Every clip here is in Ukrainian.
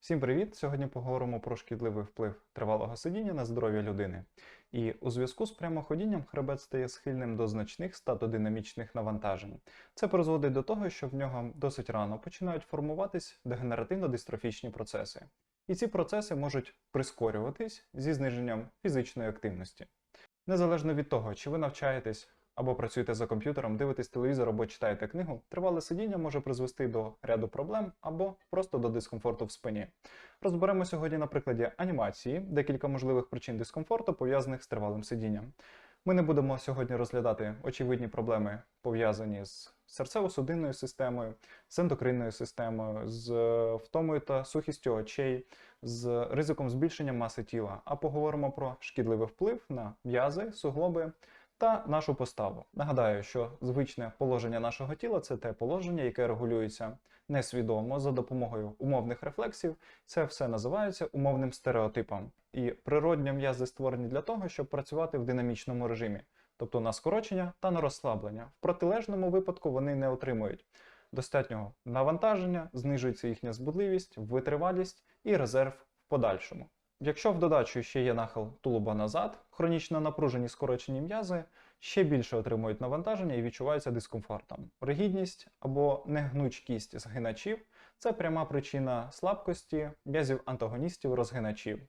Всім привіт! Сьогодні поговоримо про шкідливий вплив тривалого сидіння на здоров'я людини. І у зв'язку з прямоходінням хребет стає схильним до значних статодинамічних навантажень. Це призводить до того, що в нього досить рано починають формуватись дегенеративно-дистрофічні процеси. І ці процеси можуть прискорюватись зі зниженням фізичної активності. Незалежно від того, чи ви навчаєтесь або працюєте за комп'ютером, дивитесь телевізор або читаєте книгу, тривале сидіння може призвести до ряду проблем або просто до дискомфорту в спині. Розберемо сьогодні на прикладі анімації декілька можливих причин дискомфорту, пов'язаних з тривалим сидінням. Ми не будемо сьогодні розглядати очевидні проблеми, пов'язані з серцево-судинною системою, з ендокринною системою, з е, втомою та сухістю очей, з ризиком збільшення маси тіла, а поговоримо про шкідливий вплив на м'язи, суглоби та нашу поставу. Нагадаю, що звичне положення нашого тіла це те положення, яке регулюється несвідомо за допомогою умовних рефлексів. Це все називається умовним стереотипом. І природні м'язи створені для того, щоб працювати в динамічному режимі, тобто на скорочення та на розслаблення. В протилежному випадку вони не отримують достатнього навантаження, знижується їхня збудливість, витривалість і резерв в подальшому. Якщо в додачу ще є нахил тулуба назад, хронічно напружені скорочені м'язи ще більше отримують навантаження і відчуваються дискомфортом. Ригідність або негнучкість згиначів це пряма причина слабкості м'язів антагоністів розгиначів.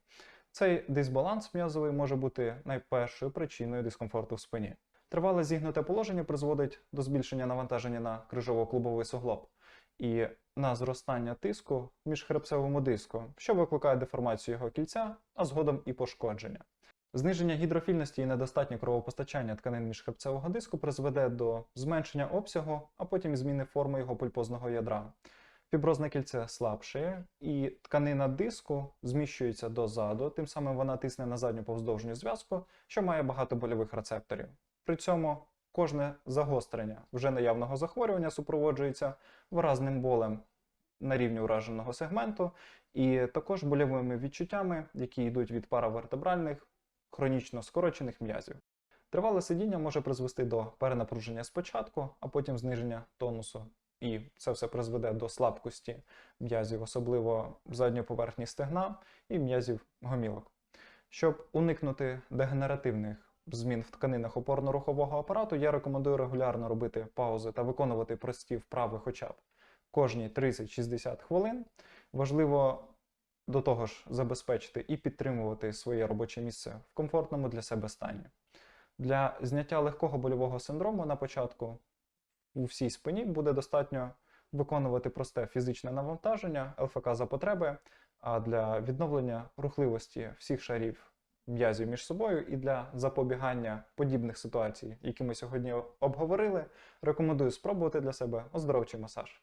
Цей дисбаланс м'язовий може бути найпершою причиною дискомфорту в спині. Тривале зігнуте положення призводить до збільшення навантаження на крижово-клубовий суглоб і на зростання тиску в міжхребцевому диску, що викликає деформацію його кільця, а згодом і пошкодження. Зниження гідрофільності і недостатнє кровопостачання тканин міжхребцевого диску призведе до зменшення обсягу, а потім зміни форми його пульпозного ядра. Фіброзне кільце слабшає, і тканина диску зміщується дозаду, тим самим вона тисне на задню повздовжню зв'язку, що має багато больових рецепторів. При цьому кожне загострення вже наявного захворювання супроводжується виразним болем на рівні ураженого сегменту, і також больовими відчуттями, які йдуть від паравертебральних, хронічно скорочених м'язів. Тривале сидіння може призвести до перенапруження спочатку, а потім зниження тонусу. І це все призведе до слабкості м'язів, особливо задньої поверхні стегна і м'язів гомілок. Щоб уникнути дегенеративних змін в тканинах опорно-рухового апарату, я рекомендую регулярно робити паузи та виконувати прості вправи хоча б кожні 30-60 хвилин. Важливо до того ж забезпечити і підтримувати своє робоче місце в комфортному для себе стані. Для зняття легкого больового синдрому на початку у всій спині буде достатньо виконувати просте фізичне навантаження ЛФК за потреби, а для відновлення рухливості всіх шарів м'язів між собою і для запобігання подібних ситуацій, які ми сьогодні обговорили, рекомендую спробувати для себе оздоровчий масаж.